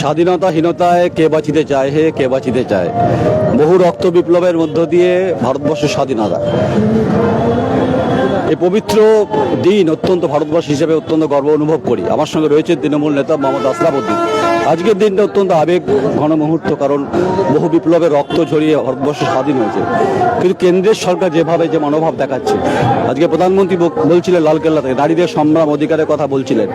স্বাধীনতাহীনতায় কে বাঁচিতে চায় হে কে বাঁচিতে চায়? বহু রক্ত বিপ্লবের মধ্য দিয়ে ভারতবর্ষের স্বাধীনতা এই পবিত্র দিন অত্যন্ত ভারতবর্ষ হিসেবে অত্যন্ত গর্ব অনুভব করি। আমার সঙ্গে রয়েছে তৃণমূল নেতা মোহাম্মদ আশরাফুদ্দিন আজকের দিনটা অত্যন্ত আবেগ ঘন মুহূর্ত, কারণ বহু বিপ্লবের রক্ত ঝরিয়ে ভারতবর্ষ স্বাধীন হয়েছে। কিন্তু কেন্দ্রের সরকার যেভাবে যে মনোভাব দেখাচ্ছে, আজকে প্রধানমন্ত্রী বলছিলেন লালকেল্লা থেকে, নারীদের সংগ্রাম অধিকারের কথা বলছিলেন।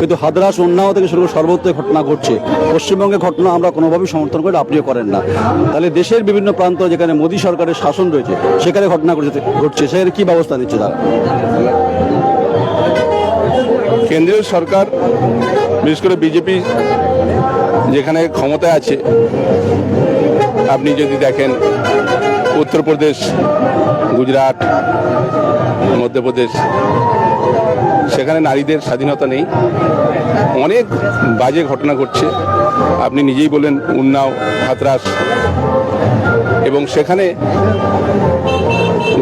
কিন্তু হাদরাস, উন্নাও থেকে শুরু সর্বত্র ঘটনা ঘটছে। পশ্চিমবঙ্গের ঘটনা আমরা কোনোভাবেই সমর্থন করে আপনিও করেন না। তাহলে দেশের বিভিন্ন প্রান্ত যেখানে মোদী সরকারের শাসন রয়েছে, সেখানে ঘটনা ঘটছে ঘটছে। সেখানে কী ব্যবস্থা নিচ্ছে তারা? কেন্দ্রীয় সরকার, বিশেষ করে বিজেপি যেখানে ক্ষমতায় আছে, আপনি যদি দেখেন উত্তরপ্রদেশ, গুজরাট, মধ্যপ্রদেশ, সেখানে নারীদের স্বাধীনতা নেই। অনেক বাজে ঘটনা ঘটছে। আপনি নিজেই বলেন, উন্নাও, হাতরাস। এবং সেখানে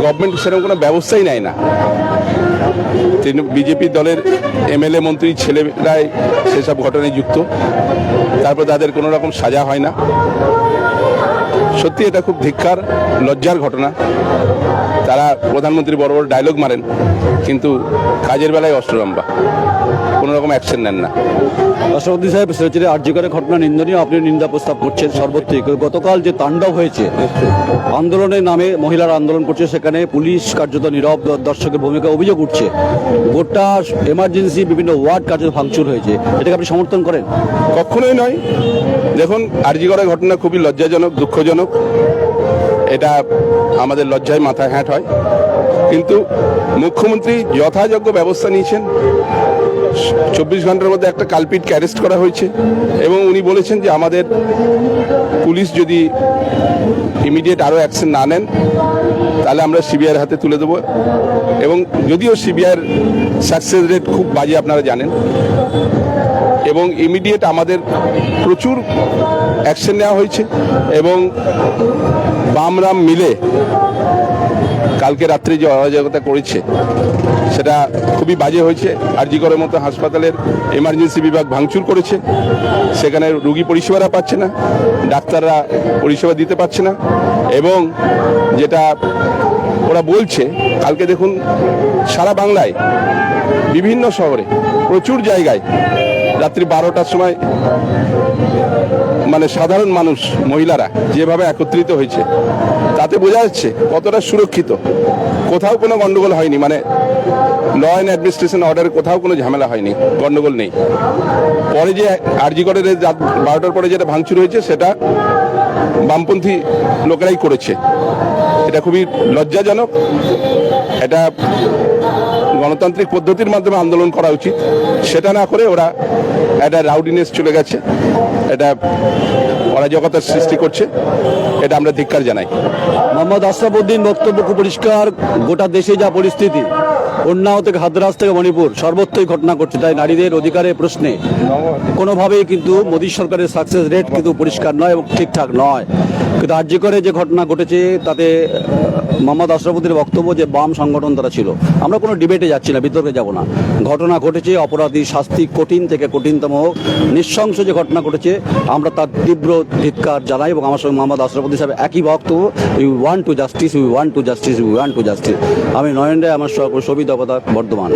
গভর্নমেন্ট সেরকম কোনো ব্যবস্থাই নেয় না। বিজেপি দলের এমএলএ মন্ত্রী ছেলেরাই সেসব ঘটনায় যুক্ত। তারপর তাদের কোনো রকম সাজা হয় না। সত্যি এটা খুব ধিক্ষার লজ্জার ঘটনা। তারা প্রধানমন্ত্রী বড় বড় ডায়লগ মারেন, কিন্তু কাজের বেলায় অস্ত্রলম্বা কোনো রকম অ্যাকশন নেন না। রাষ্ট্রপতি সাহেব সেচের আর্যিকরের ঘটনা নিন্দনীয়। আপনি নিন্দা প্রস্তাব করছেন সর্বত্রই। গতকাল যে তাণ্ডব হয়েছে আন্দোলনের নামে মহিলারা আন্দোলন করছে সেখানে পুলিশ কার্যত নীরব দর্শকের ভূমিকা অভিযোগ উঠছে। গোটা এমার্জেন্সি বিভিন্ন ওয়ার্ড কার্যত ভাঙচুর হয়েছে। এটাকে আপনি সমর্থন করেন? কখনোই নয়। দেখুন আরজিগড়ের ঘটনা খুবই লজ্জাজনক দুঃখজনক। এটা আমাদের লজ্জায় মাথায় হ্যাট হয়। কিন্তু মুখ্যমন্ত্রী যথাযোগ্য ব্যবস্থা নিয়েছেন। চব্বিশ ঘণ্টার মধ্যে একটা কালপিটকে অ্যারেস্ট করা হয়েছে এবং উনি বলেছেন যে আমাদের পুলিশ যদি ইমিডিয়েট আরও অ্যাকশন না নেন, তাহলে আমরা সিবিআইয়ের হাতে তুলে দেবো। এবং যদিও সিবিআইয়ের সাকসেস রেট খুব বাজে আপনারা জানেন এবং ইমিডিয়েট আমাদের প্রচুর অ্যাকশন নেওয়া হয়েছে এবং বামরাম মিলে কালকে রাত্রে যে অরাজকতা করেছে, সেটা খুবই বাজে হয়েছে। আরজিকরের মতো হাসপাতালের এমার্জেন্সি বিভাগ ভাঙচুর করেছে। সেখানে রুগী পরিষেবারা পাচ্ছে না, ডাক্তাররা পরিষেবা দিতে পারছে না এবং যেটা ওরা বলছে, কালকে দেখুন সারা বাংলায়, বিভিন্ন শহরে, প্রচুর জায়গায় রাত্রি বারোটার সময় মানে সাধারণ মানুষ, মহিলারা যেভাবে একত্রিত হয়েছে, তাতে বোঝা যাচ্ছে কতটা সুরক্ষিত। কোথাও কোনো গন্ডগোল হয়নি মানে ল অ্যান্ড অ্যাডমিনিস্ট্রেশন অর্ডারে কোথাও কোনো ঝামেলা হয়নি, গন্ডগোল নেই। পরে যে আরজিগড়ের বারোটার পরে যেটা ভাঙচুর হয়েছে, সেটা বামপন্থী লোকেরাই করেছে। এটা খুবই লজ্জাজনক। এটা গণতান্ত্রিক পদ্ধতির মাধ্যমে আন্দোলন করা উচিত। সেটা না করে ওরা একটা রাউডিনেস চলে গেছে। এটা অরাজকতার সৃষ্টি করছে। এটা আমরা ধিক্কার জানাই। মোহাম্মদ আশরাফুদ্দিন বক্তব্য খুব পরিষ্কার। গোটা দেশে যা পরিস্থিতি। উন্নাও থেকে হাদরাস থেকে মণিপুর সর্বত্রই ঘটনা ঘটছে, তাই নারীদের অধিকারের প্রশ্নে কোনোভাবেই কিন্তু মোদী সরকারের সাকসেস রেট কিন্তু পরিষ্কার নয় এবং ঠিকঠাক নয়। কিন্তু আর্যিকরে যে ঘটনা ঘটেছে, তাতে মোহাম্মদ আশরাফুদ্দিনের বক্তব্য যে বাম সংগঠন তারা ছিল। আমরা কোনো ডিবেটে যাচ্ছি না, বিতর্কে যাব না। ঘটনা ঘটেছে, অপরাধী শাস্তি কঠিন থেকে কঠিনতম হোক। নৃশংস যে ঘটনা ঘটেছে, আমরা তার তীব্র ধিৎকার জানাই এবং আমার সঙ্গে মোহাম্মদ আশরাফুদ্দিন সাহেব একই বক্তব্য we want justice we want justice we want justice আমি নয়ন রায় আমার সবিতা বর্ধমান।